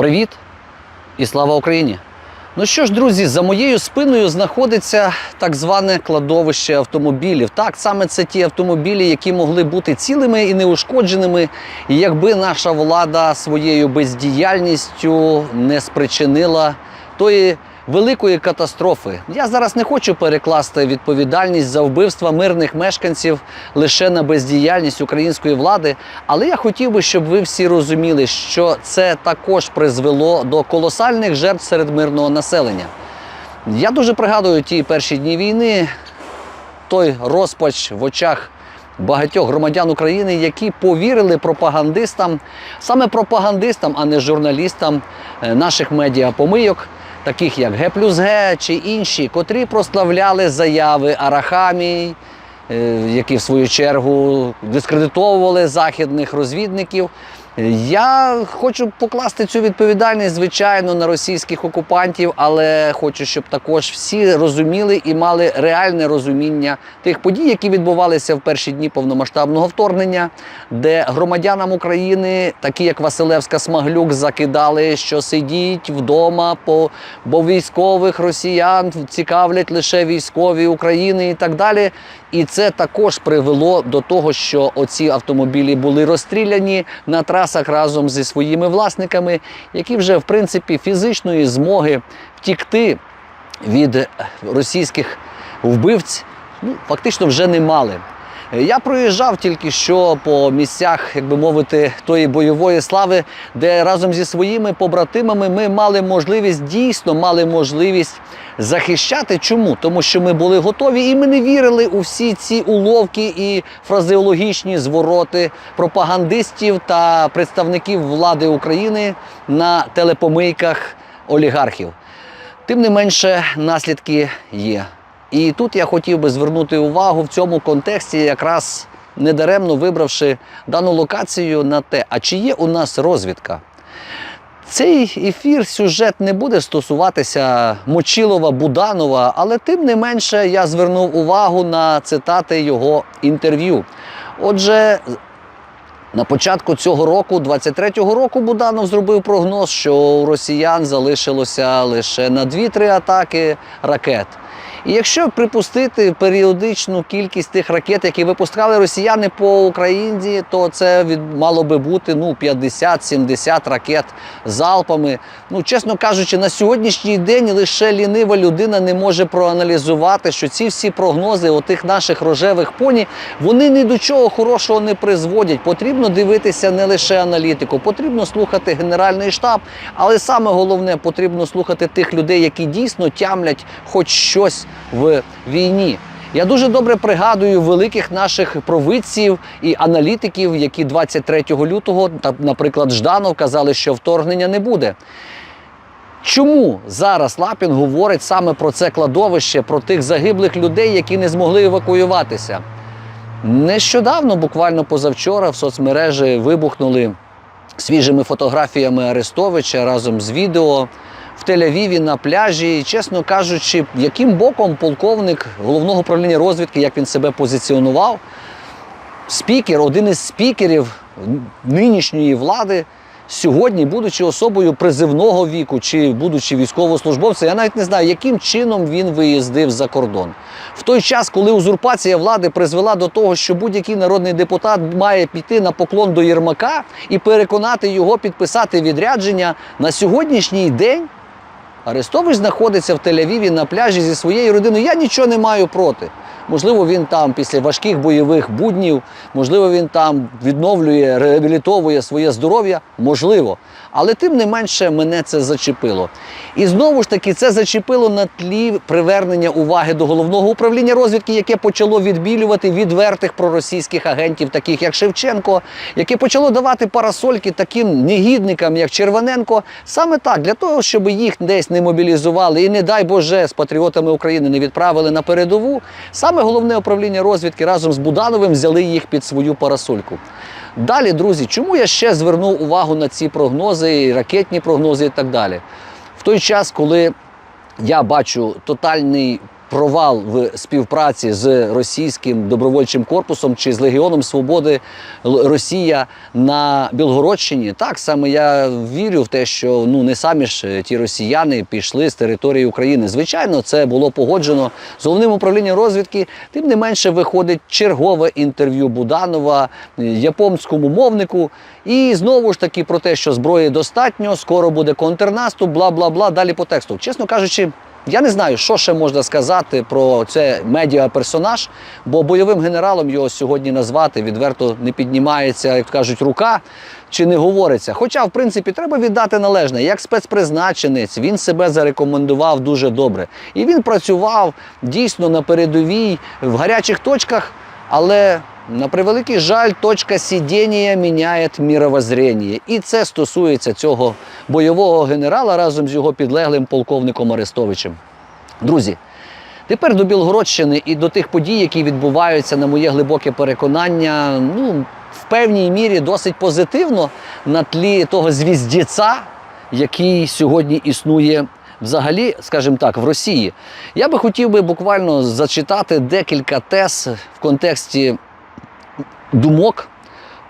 Привіт і слава Україні! Ну що ж, друзі, за моєю спиною знаходиться так зване кладовище автомобілів. Так, саме це ті автомобілі, які могли бути цілими і неушкодженими, якби наша влада своєю бездіяльністю не спричинила тої великої катастрофи. Я зараз не хочу перекласти відповідальність за вбивства мирних мешканців лише на бездіяльність української влади, але я хотів би, щоб ви всі розуміли, що це також призвело до колосальних жертв серед мирного населення. Я дуже пригадую ті перші дні війни, той розпач в очах багатьох громадян України, які повірили пропагандистам, саме пропагандистам, а не журналістам е, наших медіапомийок, таких як Г плюс Г чи інші, котрі прославляли заяви Арахамій, е, які в свою чергу дискредитовували західних розвідників. Я хочу покласти цю відповідальність, звичайно, на російських окупантів, але хочу, щоб також всі розуміли і мали реальне розуміння тих подій, які відбувалися в перші дні повномасштабного вторгнення, де громадянам України, такі як Василевська Смаглюк, закидали, що сидіть вдома, по, бо військових росіян цікавлять лише військові України і так далі. І це також привело до того, що оці автомобілі були розстріляні на трасах разом зі своїми власниками, які вже в принципі фізичної змоги втікти від російських вбивць ну, фактично вже не мали. Я проїжджав тільки що по місцях, як би мовити, тої бойової слави, де разом зі своїми побратимами ми мали можливість, дійсно мали можливість захищати. Чому? Тому що ми були готові і ми не вірили у всі ці уловки і фразеологічні звороти пропагандистів та представників влади України на телепомийках олігархів. Тим не менше, наслідки є. І тут я хотів би звернути увагу в цьому контексті, якраз недаремно вибравши дану локацію на те, а чи є у нас розвідка. Цей ефір, сюжет не буде стосуватися Мочилова, Буданова, але тим не менше я звернув увагу на цитати його інтерв'ю. Отже, на початку цього року, 23-го року, Буданов зробив прогноз, що у росіян залишилося лише на 2-3 атаки ракет. І якщо припустити періодичну кількість тих ракет, які випускали росіяни по Україні, то це від мало би бути ну 50-70 ракет залпами. Ну, чесно кажучи, на сьогоднішній день лише лінива людина не може проаналізувати, що ці всі прогнози отих наших рожевих поні вони ні до чого хорошого не призводять. Потрібно дивитися не лише аналітику, потрібно слухати генеральний штаб, але саме головне потрібно слухати тих людей, які дійсно тямлять хоч щось в війні. Я дуже добре пригадую великих наших провидців і аналітиків, які 23 лютого, наприклад, Жданов казали, що вторгнення не буде. Чому зараз Лапін говорить саме про це кладовище, про тих загиблих людей, які не змогли евакуюватися? Нещодавно, буквально позавчора, в соцмережі вибухнули свіжими фотографіями Арестовича разом з відео в Тель-Авіві на пляжі. І, чесно кажучи, яким боком полковник головного управління розвідки, як він себе позиціонував, спікер, один із спікерів нинішньої влади. Сьогодні, будучи особою призивного віку чи будучи військовослужбовцем, я навіть не знаю, яким чином він виїздив за кордон. В той час, коли узурпація влади призвела до того, що будь-який народний депутат має піти на поклон до Єрмака і переконати його підписати відрядження на сьогоднішній день. Арестович знаходиться в Тель-Авіві на пляжі зі своєю родиною. Я нічого не маю проти. Можливо, він там після важких бойових буднів, можливо, він там відновлює, реабілітовує своє здоров'я. Можливо. Але тим не менше мене це зачепило. І знову ж таки, це зачепило на тлі привернення уваги до головного управління розвідки, яке почало відбілювати відвертих проросійських агентів, таких як Шевченко, яке почало давати парасольки таким негідникам, як Червоненко. Саме так, для того, щоб їх десь не мобілізували і, не дай Боже, з патріотами України не відправили на передову. Саме головне управління розвідки разом з Будановим взяли їх під свою парасольку. Далі, друзі, чому я ще звернув увагу на ці прогнози, ракетні прогнози і так далі? В той час, коли я бачу тотальний провал в співпраці з російським добровольчим корпусом чи з Легіоном Свободи Росія на Білгородщині. Так саме я вірю в те, що ну не самі ж е, ті росіяни пішли з території України. Звичайно, це було погоджено з головним управлінням розвідки. Тим не менше виходить чергове інтерв'ю Буданова е, японському мовнику. І знову ж таки про те, що зброї достатньо, скоро буде контрнаступ, бла бла бла. Далі по тексту. Чесно кажучи. Я не знаю, що ще можна сказати про це медіа-персонаж, бо бойовим генералом його сьогодні назвати відверто не піднімається, як кажуть, рука чи не говориться. Хоча, в принципі, треба віддати належне. Як спецпризначенець він себе зарекомендував дуже добре. І він працював дійсно на передовій в гарячих точках, але на превеликий жаль, точка сидіння міняє мировоззрення. І це стосується цього бойового генерала разом з його підлеглим полковником Арестовичем. Друзі, тепер до Білгородщини і до тих подій, які відбуваються, на моє глибоке переконання, ну, в певній мірі досить позитивно на тлі того звіздіця, який сьогодні існує взагалі, скажімо так, в Росії. Я би хотів би буквально зачитати декілька тез в контексті думок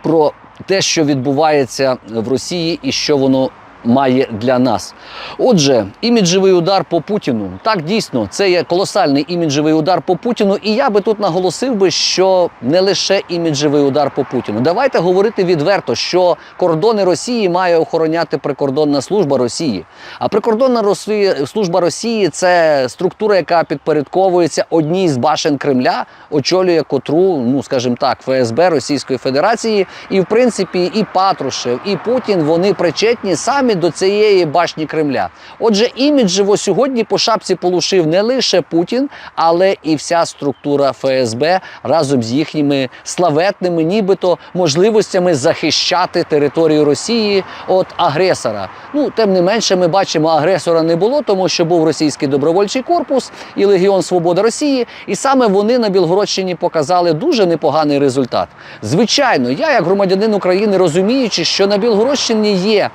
про те, що відбувається в Росії і що воно має для нас. Отже, іміджевий удар по Путіну. Так, дійсно, це є колосальний іміджевий удар по Путіну. І я би тут наголосив би, що не лише іміджевий удар по Путіну. Давайте говорити відверто, що кордони Росії має охороняти прикордонна служба Росії. А прикордонна Росії, служба Росії це структура, яка підпорядковується одній з башен Кремля, очолює котру, ну скажімо так, ФСБ Російської Федерації. І в принципі, і Патрушев, і Путін вони причетні самі до цієї башні Кремля. Отже, іміджево сьогодні по шапці полушив не лише Путін, але і вся структура ФСБ разом з їхніми славетними, нібито можливостями захищати територію Росії від агресора. Ну, тим не менше, ми бачимо, агресора не було, тому що був російський добровольчий корпус і Легіон Свобода Росії. І саме вони на Білгородщині показали дуже непоганий результат. Звичайно, я, як громадянин України, розуміючи, що на Білгородщині є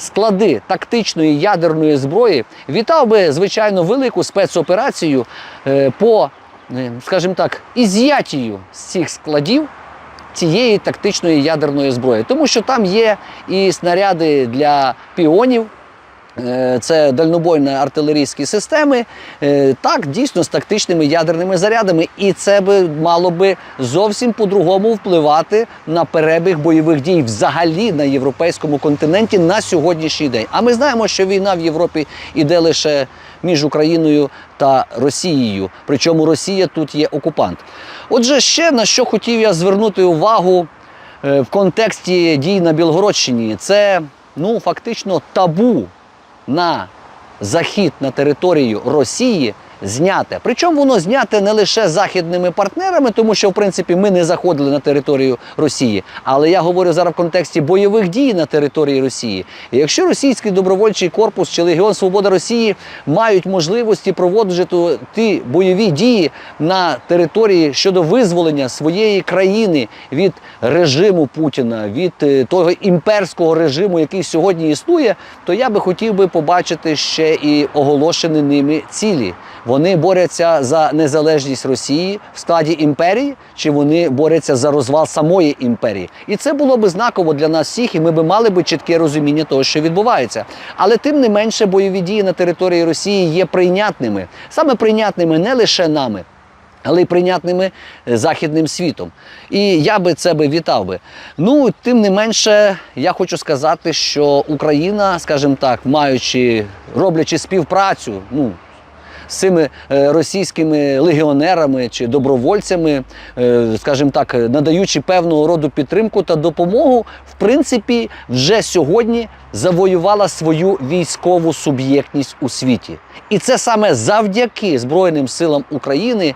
склади тактичної ядерної зброї, вітав би звичайно велику спецоперацію е, по, е, скажімо так, із'ятію з цих складів. Цієї тактичної ядерної зброї, тому що там є і снаряди для піонів, це дальнобойні артилерійські системи, е, так дійсно з тактичними ядерними зарядами, і це би мало би зовсім по-другому впливати на перебіг бойових дій взагалі на європейському континенті на сьогоднішній день. А ми знаємо, що війна в Європі іде лише між Україною та Росією. Причому Росія тут є окупант. Отже, ще на що хотів я звернути увагу е, в контексті дій на Білгородщині, це ну фактично табу на захід на територію Росії зняте. Причому воно зняте не лише західними партнерами, тому що в принципі ми не заходили на територію Росії. Але я говорю зараз в контексті бойових дій на території Росії. І якщо російський добровольчий корпус чи Легіон Свобода Росії мають можливості проводити ті бойові дії на території щодо визволення своєї країни від режиму Путіна, від е, того імперського режиму, який сьогодні існує, то я би хотів би побачити ще і оголошені ними цілі. Вони борються за незалежність Росії в складі імперії, чи вони борються за розвал самої імперії. І це було би знаково для нас всіх, і ми би мали би чітке розуміння того, що відбувається. Але тим не менше бойові дії на території Росії є прийнятними, саме прийнятними не лише нами. Але й прийнятними е, західним світом. І я би це би вітав би. Ну, тим не менше, я хочу сказати, що Україна, скажімо так, маючи, роблячи співпрацю, ну, з цими е, російськими легіонерами чи добровольцями, е, скажімо так, надаючи певного роду підтримку та допомогу, в принципі, вже сьогодні завоювала свою військову суб'єктність у світі. І це саме завдяки Збройним силам України.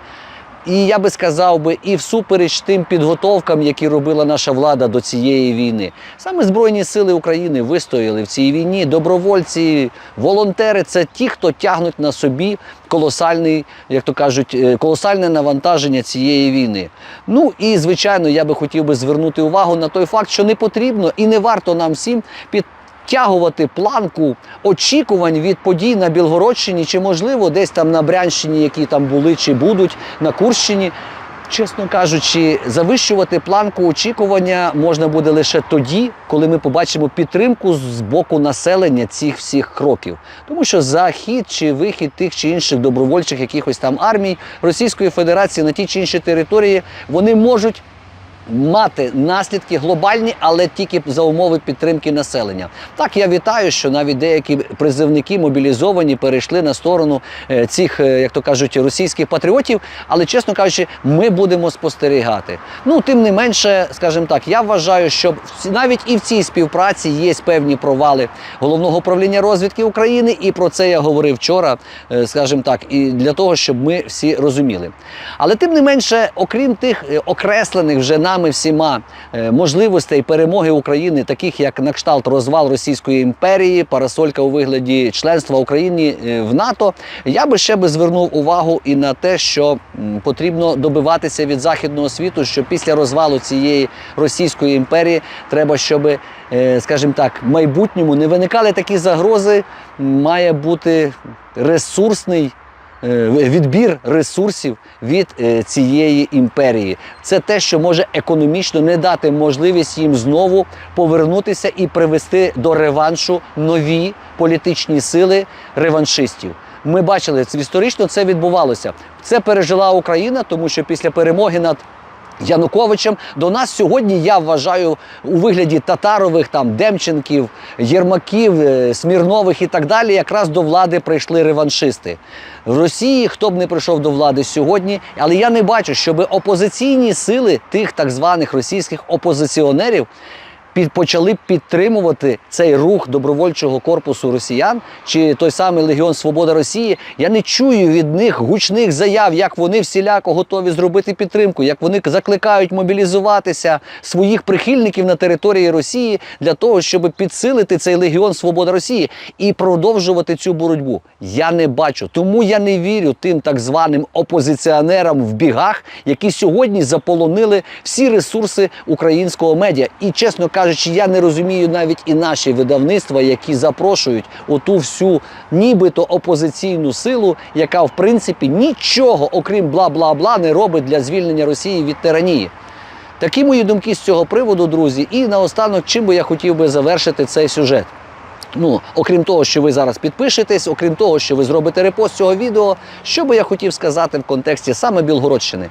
І я би сказав би, і всупереч тим підготовкам, які робила наша влада до цієї війни, саме Збройні сили України вистояли в цій війні. Добровольці, волонтери це ті, хто тягнуть на собі колосальний, як то кажуть, е, колосальне навантаження цієї війни. Ну і звичайно, я би хотів би звернути увагу на той факт, що не потрібно і не варто нам всім під підтягувати планку очікувань від подій на Білгородщині, чи можливо десь там на Брянщині, які там були чи будуть на Курщині. Чесно кажучи, завищувати планку очікування можна буде лише тоді, коли ми побачимо підтримку з боку населення цих всіх кроків. Тому що захід чи вихід тих чи інших добровольчих якихось там армій Російської Федерації на ті чи інші території вони можуть мати наслідки глобальні, але тільки за умови підтримки населення. Так я вітаю, що навіть деякі призивники мобілізовані перейшли на сторону е, цих, е, як то кажуть, російських патріотів. Але чесно кажучи, ми будемо спостерігати. Ну тим не менше, скажімо так, я вважаю, що навіть і в цій співпраці є певні провали головного управління розвідки України, і про це я говорив вчора, е, скажімо так, і для того, щоб ми всі розуміли. Але тим не менше, окрім тих окреслених вже нами всіма е, можливостей перемоги України, таких як на кшталт розвал Російської імперії, парасолька у вигляді членства України е, в НАТО, я би ще би звернув увагу і на те, що потрібно добиватися від західного світу, що після розвалу цієї Російської імперії треба, щоб, скажімо так, в майбутньому не виникали такі загрози, має бути ресурсний е, відбір ресурсів від е, цієї імперії. Це те, що може економічно не дати можливість їм знову повернутися і привести до реваншу нові політичні сили реваншистів. Ми бачили, історично це відбувалося. Це пережила Україна, тому що після перемоги над Януковичем до нас сьогодні я вважаю у вигляді татарових, там Демченків, Єрмаків, е, Смірнових і так далі. Якраз до влади прийшли реваншисти. В Росії хто б не прийшов до влади сьогодні, але я не бачу, щоб опозиційні сили тих так званих російських опозиціонерів почали підтримувати цей рух добровольчого корпусу росіян чи той самий Легіон Свобода Росії. Я не чую від них гучних заяв, як вони всіляко готові зробити підтримку, як вони закликають мобілізуватися своїх прихильників на території Росії для того, щоб підсилити цей Легіон Свобода Росії і продовжувати цю боротьбу. Я не бачу. Тому я не вірю тим так званим опозиціонерам в бігах, які сьогодні заполонили всі ресурси українського медіа. І чесно кажучи, я не розумію навіть і наші видавництва, які запрошують оту всю нібито опозиційну силу, яка в принципі нічого, окрім бла бла бла, не робить для звільнення Росії від тиранії. Такі мої думки з цього приводу, друзі. І наостанок, чим би я хотів би завершити цей сюжет. Ну, окрім того, що ви зараз підпишетесь, окрім того, що ви зробите репост цього відео, що би я хотів сказати в контексті саме Білгородщини.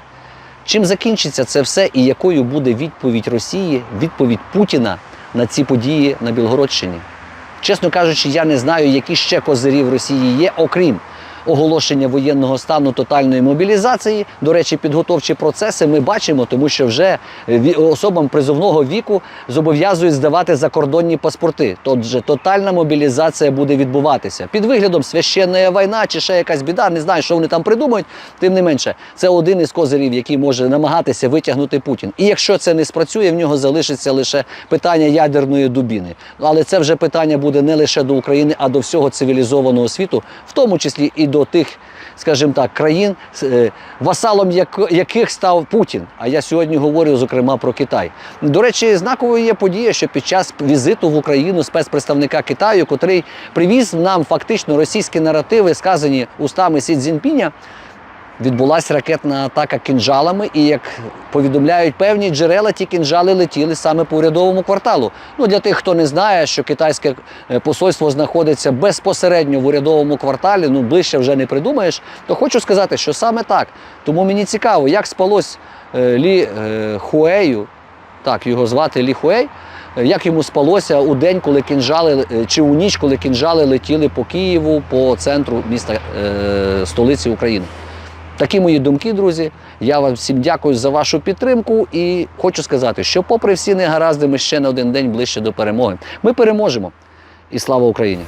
Чим закінчиться це все і якою буде відповідь Росії, відповідь Путіна на ці події на Білгородщині? Чесно кажучи, я не знаю, які ще козирі в Росії є, окрім оголошення воєнного стану тотальної мобілізації. До речі, підготовчі процеси ми бачимо, тому що вже особам призовного віку зобов'язують здавати закордонні паспорти. Тотже тотальна мобілізація буде відбуватися під виглядом священна війна чи ще якась біда. Не знаю, що вони там придумають. Тим не менше, це один із козирів, який може намагатися витягнути Путін. І якщо це не спрацює, в нього залишиться лише питання ядерної дубіни. Ну, Але це вже питання буде не лише до України, а до всього цивілізованого світу, в тому числі і до тих, скажімо так, країн, е, васалом як- яких став Путін. А я сьогодні говорю зокрема про Китай. До речі, знаковою є подія, що під час візиту в Україну спецпредставника Китаю, котрий привіз нам фактично російські наративи, сказані устами Сі Цзіньпіня, відбулася ракетна атака кінжалами, і як повідомляють певні джерела, ті кінжали летіли саме по урядовому кварталу. Ну для тих, хто не знає, що китайське е, посольство знаходиться безпосередньо в урядовому кварталі, ну ближче вже не придумаєш, то хочу сказати, що саме так. Тому мені цікаво, як спалось е, Лі е, Хуею, так його звати Лі Хуей. е, Як йому спалося у день, коли кінжали, чи у ніч, коли кінжали летіли по Києву, по центру міста е, столиці України. Такі мої думки, друзі. Я вам всім дякую за вашу підтримку і хочу сказати, що, попри всі негаразди, ми ще на один день ближче до перемоги. Ми переможемо. І слава Україні!